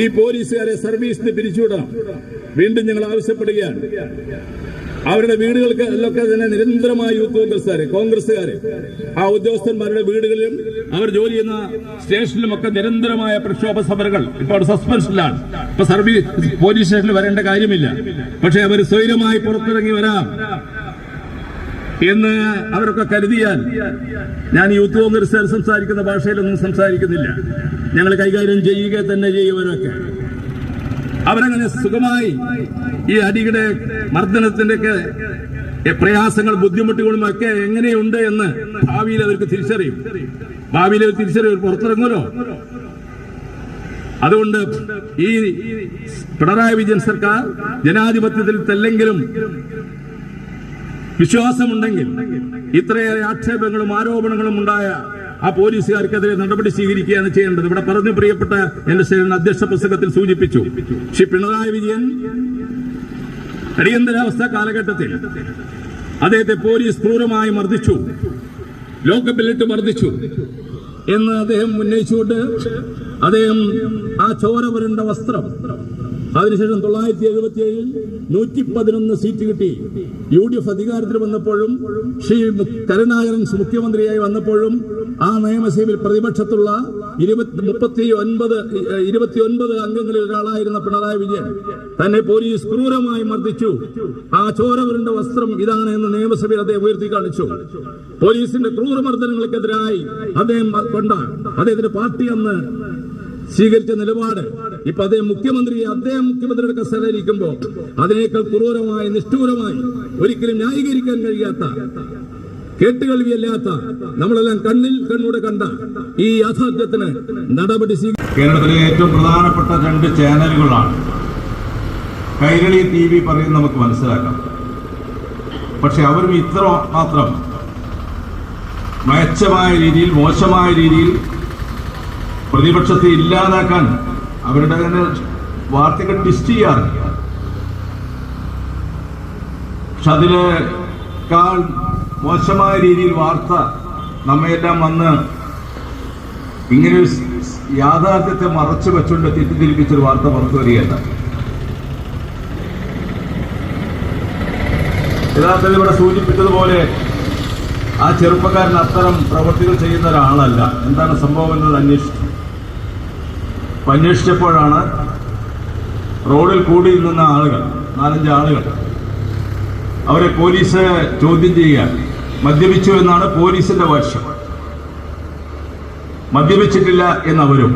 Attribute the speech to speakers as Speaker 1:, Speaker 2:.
Speaker 1: ഈ പോലീസുകാരെ സർവീസിന് പിരിച്ചുവിടണം. വീണ്ടും ഞങ്ങൾ ആവശ്യപ്പെടുകയാണ്. അവരുടെ വീടുകൾക്ക് അതിലൊക്കെ തന്നെ നിരന്തരമായ യൂത്ത് കോൺഗ്രസ്സുകാരെ കോൺഗ്രസ്സുകാരെ ആ ഉദ്യോഗസ്ഥന്മാരുടെ വീടുകളിലും അവർ ജോലി ചെയ്യുന്ന സ്റ്റേഷനിലും ഒക്കെ നിരന്തരമായ പ്രക്ഷോഭ സമരങ്ങൾ ഇപ്പോൾ സസ്പെൻഷനിലാണ് ഇപ്പൊ സർവീസ് പോലീസ് സ്റ്റേഷനിൽ വരേണ്ട കാര്യമില്ല. പക്ഷെ അവർ സ്വൈരമായി പുറത്തിറങ്ങി വരാം. എന്ന് അവരൊക്കെ കരുതിയാൽ ഞാൻ യൂത്ത് കോൺഗ്രസ് സംസാരിക്കുന്ന ഭാഷയിലൊന്നും സംസാരിക്കുന്നില്ല. ഞങ്ങൾ കൈകാര്യം ചെയ്യുക തന്നെ ചെയ്യുവരൊക്കെ. അവരങ്ങനെ സുഖമായി ഈ അടിയുടെ മർദ്ദനത്തിന്റെ ഒക്കെ പ്രയാസങ്ങൾ ബുദ്ധിമുട്ടുകളും ഒക്കെ എങ്ങനെയുണ്ട് എന്ന് ഭാവിയിൽ അവർക്ക് തിരിച്ചറിയും. ഭാവിയിൽ അവർ തിരിച്ചറിയും പുറത്തിറങ്ങുമല്ലോ. അതുകൊണ്ട് ഈ പിണറായി വിജയൻ സർക്കാർ ജനാധിപത്യത്തിൽ തെല്ലെങ്കിലും വിശ്വാസമുണ്ടെങ്കിൽ ഇത്രയേറെ ആക്ഷേപങ്ങളും ആരോപണങ്ങളും ഉണ്ടായ ആ പോലീസുകാർക്കെതിരെ നടപടി സ്വീകരിക്കുകയാണ് ചെയ്യേണ്ടത്. ഇവിടെ പറഞ്ഞു പ്രിയപ്പെട്ട എന്റെ ശരീരം അധ്യക്ഷ പുസ്തകത്തിൽ സൂചിപ്പിച്ചു. ശ്രീ പിണറായി വിജയൻ അടിയന്തരാവസ്ഥ കാലഘട്ടത്തിൽ അദ്ദേഹത്തെ പോലീസ് ക്രൂരമായി മർദ്ദിച്ചു. ലോക്കപ്പിലിട്ട് മർദ്ദിച്ചു. എന്ന് അദ്ദേഹം ഉന്നയിച്ചുകൊണ്ട് അദ്ദേഹം ആ ചോര വരേണ്ട വസ്ത്രം അതിനുശേഷം തൊള്ളായിരത്തി എഴുപത്തി ഏഴിൽ നൂറ്റി പതിനൊന്ന് സീറ്റ് കിട്ടി. യു ഡി എഫ് അധികാരത്തിൽ വന്നപ്പോഴും ശ്രീ കരുണാകരൻ മുഖ്യമന്ത്രിയായി വന്നപ്പോഴും ആ നിയമസഭയിൽ പ്രതിപക്ഷത്തുള്ള ഇരുപത്തി മുപ്പത്തി ഒൻപത് ഇരുപത്തി ഒൻപത് അംഗങ്ങളിൽ ഒരാളായിരുന്ന പിണറായി വിജയൻ തന്നെ പോലീസ് ക്രൂരമായി മർദ്ദിച്ചു. ആ ചോരവരുടെ വസ്ത്രം ഇതാണ് എന്ന് നിയമസഭയിൽ അദ്ദേഹം ഉയർത്തി കാണിച്ചു. പോലീസിന്റെ ക്രൂരമർദ്ദനങ്ങൾക്കെതിരായി അദ്ദേഹം കൊണ്ട അദ്ദേഹത്തിന്റെ പാർട്ടി അന്ന് സ്വീകരിച്ച നിലപാട് ഇപ്പൊ അദ്ദേഹം മുഖ്യമന്ത്രി അദ്ദേഹം മുഖ്യമന്ത്രിയുടെ കസേരയിരിക്കുമ്പോ അതിനേക്കാൾ ക്രൂരമായി നിഷ്ഠൂരമായി ഒരിക്കലും ന്യായീകരിക്കാൻ കഴിയാത്ത കേട്ടുകേൾവിയല്ലാത്ത നമ്മളെല്ലാം കണ്ണിൽ കണ്ണൂടെ കണ്ട ഈ യാഥാർത്ഥ്യത്തിന് നടപടി
Speaker 2: കേരളത്തിലെ ഏറ്റവും പ്രധാനപ്പെട്ട രണ്ട് ചാനലുകളാണ്. കൈരളി ടി വി പറയുന്നത് നമുക്ക് മനസ്സിലാക്കാം. പക്ഷെ അവരും ഇത്ര മാത്രം മയച്ചമായ രീതിയിൽ മോശമായ രീതിയിൽ പ്രതിപക്ഷത്തെ ഇല്ലാതാക്കാൻ അവരുടെ തന്നെ വാർത്തകൾ ട്വിസ്റ്റ് ചെയ്യാറുണ്ട് പക്ഷെ അതിലേക്കാൾ മോശമായ രീതിയിൽ വാർത്ത നമ്മയെല്ലാം വന്ന് ഇങ്ങനെ യാഥാർത്ഥ്യത്തെ മറച്ചു വെച്ചുകൊണ്ട് തെറ്റിദ്ധരിപ്പിച്ചൊരു വാർത്ത പുറത്തു വരികയല്ല. യഥാർത്ഥത്തിൽ ഇവിടെ സൂചിപ്പിച്ചതുപോലെ ആ ചെറുപ്പക്കാരൻ അത്തരം പ്രവൃത്തികൾ ചെയ്യുന്ന ഒരാളല്ല. എന്താണ് സംഭവം എന്നത് അന്വേഷിച്ചു. അന്വേഷിച്ചപ്പോഴാണ് റോഡിൽ കൂടി നിന്ന ആളുകൾ നാലഞ്ച് ആളുകൾ അവരെ പോലീസ് ചോദ്യം ചെയ്യാൻ മദ്യപിച്ചു എന്നാണ് പോലീസിന്റെ വർഷം മദ്യപിച്ചിട്ടില്ല എന്നവരും